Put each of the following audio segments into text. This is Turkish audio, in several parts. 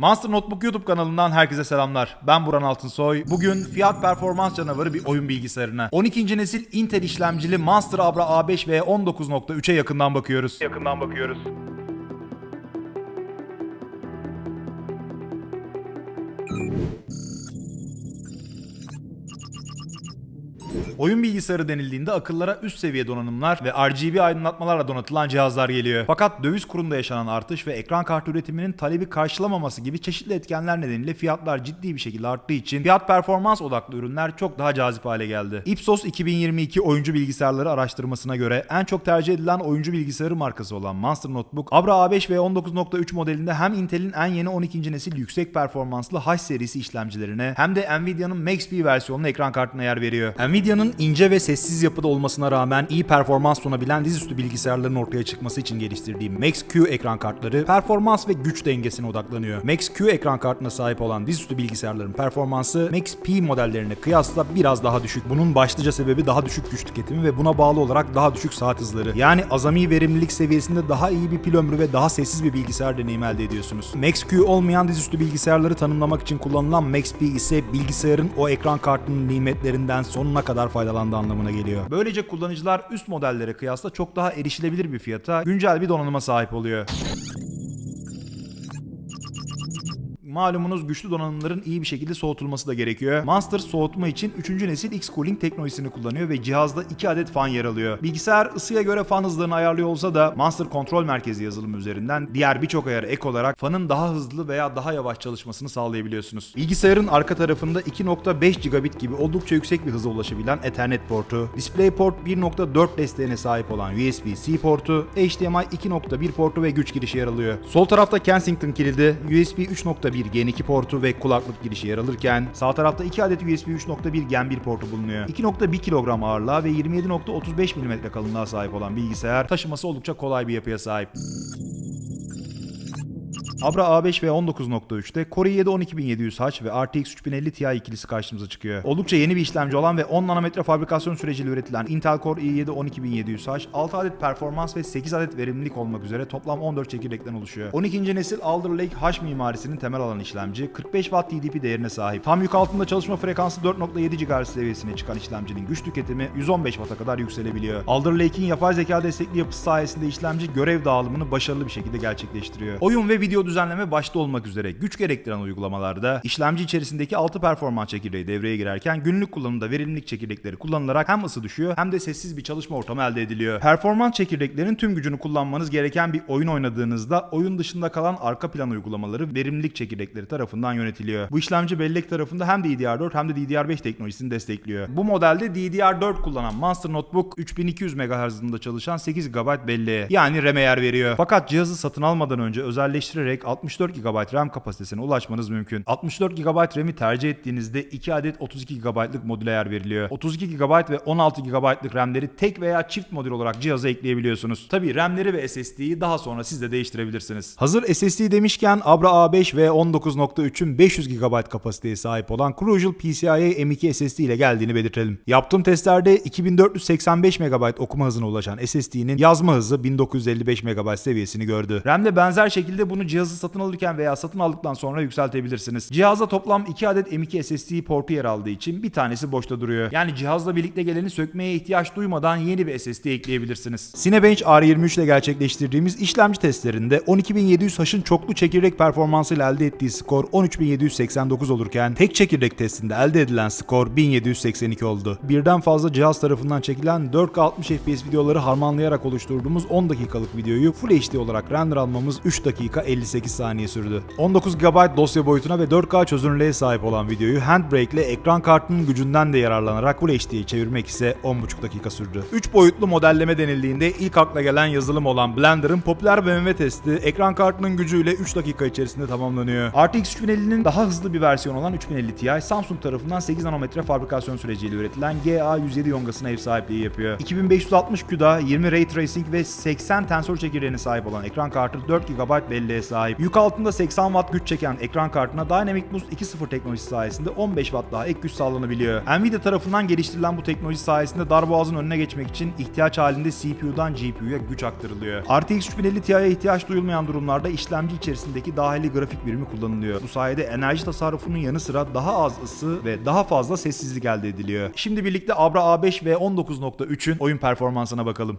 Monster Notebook YouTube kanalından herkese selamlar. Ben Buran Altınsoy. Bugün fiyat performans canavarı bir oyun bilgisayarına. 12. nesil Intel işlemcili Monster Abra A5 ve 19.3'e yakından bakıyoruz. Yakından bakıyoruz. Oyun bilgisayarı denildiğinde akıllara üst seviye donanımlar ve RGB aydınlatmalarla donatılan cihazlar geliyor. Fakat döviz kurunda yaşanan artış ve ekran kartı üretiminin talebi karşılamaması gibi çeşitli etkenler nedeniyle fiyatlar ciddi bir şekilde arttığı için fiyat performans odaklı ürünler çok daha cazip hale geldi. Ipsos 2022 oyuncu bilgisayarları araştırmasına göre en çok tercih edilen oyuncu bilgisayarı markası olan Monster Notebook, Abra A5 ve 19.3 modelinde hem Intel'in en yeni 12. nesil yüksek performanslı H serisi işlemcilerine hem de Nvidia'nın Max-P versiyonlu ekran kartına yer veriyor. Nvidia'nın ince ve sessiz yapıda olmasına rağmen iyi performans sunabilen dizüstü bilgisayarların ortaya çıkması için geliştirdiği Max-Q ekran kartları performans ve güç dengesine odaklanıyor. Max-Q ekran kartına sahip olan dizüstü bilgisayarların performansı Max-P modellerine kıyasla biraz daha düşük. Bunun başlıca sebebi daha düşük güç tüketimi ve buna bağlı olarak daha düşük saat hızları. Yani azami verimlilik seviyesinde daha iyi bir pil ömrü ve daha sessiz bir bilgisayar deneyimi elde ediyorsunuz. Max-Q olmayan dizüstü bilgisayarları tanımlamak için kullanılan Max-P ise bilgisayarın o ekran kartının nimetlerinden sonuna kadar faydalandığı anlamına geliyor. Böylece kullanıcılar üst modellere kıyasla çok daha erişilebilir bir fiyata güncel bir donanıma sahip oluyor. Malumunuz güçlü donanımların iyi bir şekilde soğutulması da gerekiyor. Monster soğutma için 3. nesil X-Cooling teknolojisini kullanıyor ve cihazda 2 adet fan yer alıyor. Bilgisayar ısıya göre fan hızlarını ayarlıyor olsa da Monster kontrol merkezi yazılımı üzerinden diğer birçok ayara ek olarak fanın daha hızlı veya daha yavaş çalışmasını sağlayabiliyorsunuz. Bilgisayarın arka tarafında 2.5 gigabit gibi oldukça yüksek bir hıza ulaşabilen Ethernet portu, DisplayPort 1.4 desteğine sahip olan USB-C portu, HDMI 2.1 portu ve güç girişi yer alıyor. Sol tarafta Kensington kilidi, USB 3.1 Gen 2 portu ve kulaklık girişi yer alırken sağ tarafta 2 adet USB 3.1 Gen 1 portu bulunuyor. 2.1 kilogram ağırlığa ve 27.35 mm kalınlığa sahip olan bilgisayar taşıması oldukça kolay bir yapıya sahip. Abra A5 ve 19.3'te Core i7 12700H ve RTX 3050 Ti ikilisi karşımıza çıkıyor. Oldukça yeni bir işlemci olan ve 10 nanometre fabrikasyon süreciyle üretilen Intel Core i7 12700H 6 adet performans ve 8 adet verimlilik olmak üzere toplam 14 çekirdekten oluşuyor. 12. nesil Alder Lake H mimarisinin temel alan işlemci 45 Watt TDP değerine sahip. Tam yük altında çalışma frekansı 4.7 GHz seviyesine çıkan işlemcinin güç tüketimi 115 Watt'a kadar yükselebiliyor. Alder Lake'in yapay zeka destekli yapısı sayesinde işlemci görev dağılımını başarılı bir şekilde gerçekleştiriyor. Oyun ve video düzenleme başta olmak üzere güç gerektiren uygulamalarda işlemci içerisindeki 6 performans çekirdeği devreye girerken günlük kullanımda verimlilik çekirdekleri kullanılarak hem ısı düşüyor hem de sessiz bir çalışma ortamı elde ediliyor. Performans çekirdeklerin tüm gücünü kullanmanız gereken bir oyun oynadığınızda oyun dışında kalan arka plan uygulamaları verimlilik çekirdekleri tarafından yönetiliyor. Bu işlemci bellek tarafında hem DDR4 hem de DDR5 teknolojisini destekliyor. Bu modelde DDR4 kullanan Monster Notebook 3200 MHz hızında çalışan 8 GB belleğe yani RAM'e yer veriyor. Fakat cihazı satın almadan önce özelleştirerek 64 GB RAM kapasitesine ulaşmanız mümkün. 64 GB RAM'i tercih ettiğinizde 2 adet 32 GB'lık modüle yer veriliyor. 32 GB ve 16 GB'lık RAM'leri tek veya çift modül olarak cihaza ekleyebiliyorsunuz. Tabi RAM'leri ve SSD'yi daha sonra siz de değiştirebilirsiniz. Hazır SSD demişken Abra A5 ve 19.3'ün 500 GB kapasiteye sahip olan Crucial PCIe M2 SSD ile geldiğini belirtelim. Yaptığım testlerde 2485 MB okuma hızına ulaşan SSD'nin yazma hızı 1955 MB seviyesini gördü. RAM de benzer şekilde bunu cihazı satın alırken veya satın aldıktan sonra yükseltebilirsiniz. Cihazda toplam 2 adet M2 SSD portu yer aldığı için bir tanesi boşta duruyor. Yani cihazla birlikte geleni sökmeye ihtiyaç duymadan yeni bir SSD ekleyebilirsiniz. Cinebench R23 ile gerçekleştirdiğimiz işlemci testlerinde 12700H'ın çoklu çekirdek performansıyla elde ettiği skor 13789 olurken tek çekirdek testinde elde edilen skor 1782 oldu. Birden fazla cihaz tarafından çekilen 4K 60 FPS videoları harmanlayarak oluşturduğumuz 10 dakikalık videoyu Full HD olarak render almamız 3 dakika 58 saniye sürdü. 19 GB dosya boyutuna ve 4K çözünürlüğe sahip olan videoyu Handbrake ile ekran kartının gücünden de yararlanarak Full HD'ye çevirmek ise 10,5 dakika sürdü. 3 boyutlu modelleme denildiğinde ilk akla gelen yazılım olan Blender'ın popüler BMW testi ekran kartının gücüyle 3 dakika içerisinde tamamlanıyor. RTX 3050'nin daha hızlı bir versiyonu olan 3050 Ti Samsung tarafından 8 nanometre fabrikasyon süreciyle üretilen GA107 yongasına ev sahipliği yapıyor. 2560 CUDA, 20 Ray Tracing ve 80 tensör çekirdeğine sahip olan ekran kartı 4 GB belleğe sahip. Sahip. Yük altında 80 watt güç çeken ekran kartına Dynamic Boost 2.0 teknolojisi sayesinde 15 watt daha ek güç sağlanabiliyor. Nvidia tarafından geliştirilen bu teknoloji sayesinde darboğazın önüne geçmek için ihtiyaç halinde CPU'dan GPU'ya güç aktarılıyor. RTX 3050 Ti'ye ihtiyaç duyulmayan durumlarda işlemci içerisindeki dahili grafik birimi kullanılıyor. Bu sayede enerji tasarrufunun yanı sıra daha az ısı ve daha fazla sessizlik elde ediliyor. Şimdi birlikte Abra A5 ve 19.3'ün oyun performansına bakalım.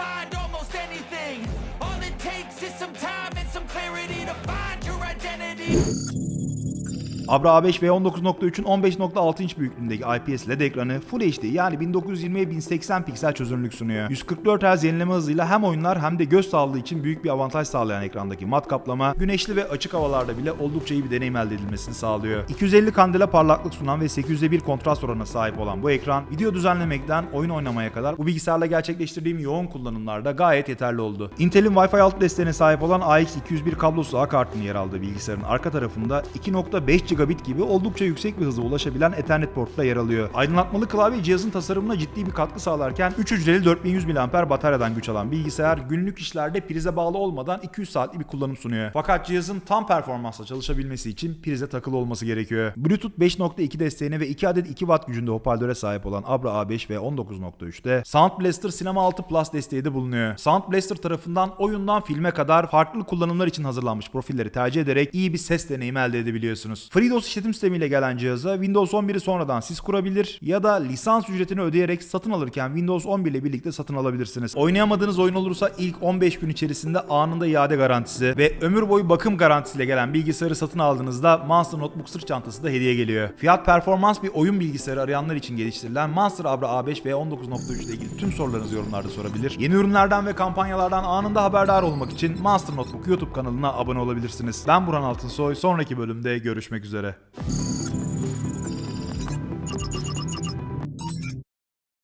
Abra A5 ve 19.3'ün 15.6 inç büyüklüğündeki IPS LED ekranı Full HD yani 1920'ye 1080 piksel çözünürlük sunuyor. 144 Hz yenileme hızıyla hem oyunlar hem de göz sağlığı için büyük bir avantaj sağlayan ekrandaki mat kaplama, güneşli ve açık havalarda bile oldukça iyi bir deneyim elde edilmesini sağlıyor. 250 kandela parlaklık sunan ve 800'e 1 kontrast oranına sahip olan bu ekran, video düzenlemekten oyun oynamaya kadar bu bilgisayarla gerçekleştirdiğim yoğun kullanımlarda gayet yeterli oldu. Intel'in Wi-Fi 6 desteğine sahip olan AX201 kablosuz akartının yer aldığı bilgisayarın arka tarafında 2.5 gigabit gibi oldukça yüksek bir hıza ulaşabilen Ethernet portla yer alıyor. Aydınlatmalı klavye cihazın tasarımına ciddi bir katkı sağlarken 3 hücreli 4100 mAh bataryadan güç alan bilgisayar günlük işlerde prize bağlı olmadan 200 saatlik bir kullanım sunuyor. Fakat cihazın tam performansla çalışabilmesi için prize takılı olması gerekiyor. Bluetooth 5.2 desteğine ve 2 adet 2 watt gücünde hoparlöre sahip olan Abra A5 ve 19.3'te Sound Blaster Cinema 6 Plus desteği de bulunuyor. Sound Blaster tarafından oyundan filme kadar farklı kullanımlar için hazırlanmış profilleri tercih ederek iyi bir ses deneyimi elde edebiliyorsunuz. FreeDOS işletim sistemiyle gelen cihaza Windows 11'i sonradan siz kurabilir ya da lisans ücretini ödeyerek satın alırken Windows 11 ile birlikte satın alabilirsiniz. Oynayamadığınız oyun olursa ilk 15 gün içerisinde anında iade garantisi ve ömür boyu bakım garantisiyle gelen bilgisayarı satın aldığınızda Monster Notebook sırt çantası da hediye geliyor. Fiyat performans bir oyun bilgisayarı arayanlar için geliştirilen Monster Abra A5 ve 19.3 ile ilgili tüm sorularınızı yorumlarda sorabilir. Yeni ürünlerden ve kampanyalardan anında haberdar olmak için Monster Notebook YouTube kanalına abone olabilirsiniz. Ben Burhan Altınsoy. Sonraki bölümde görüşmek üzere.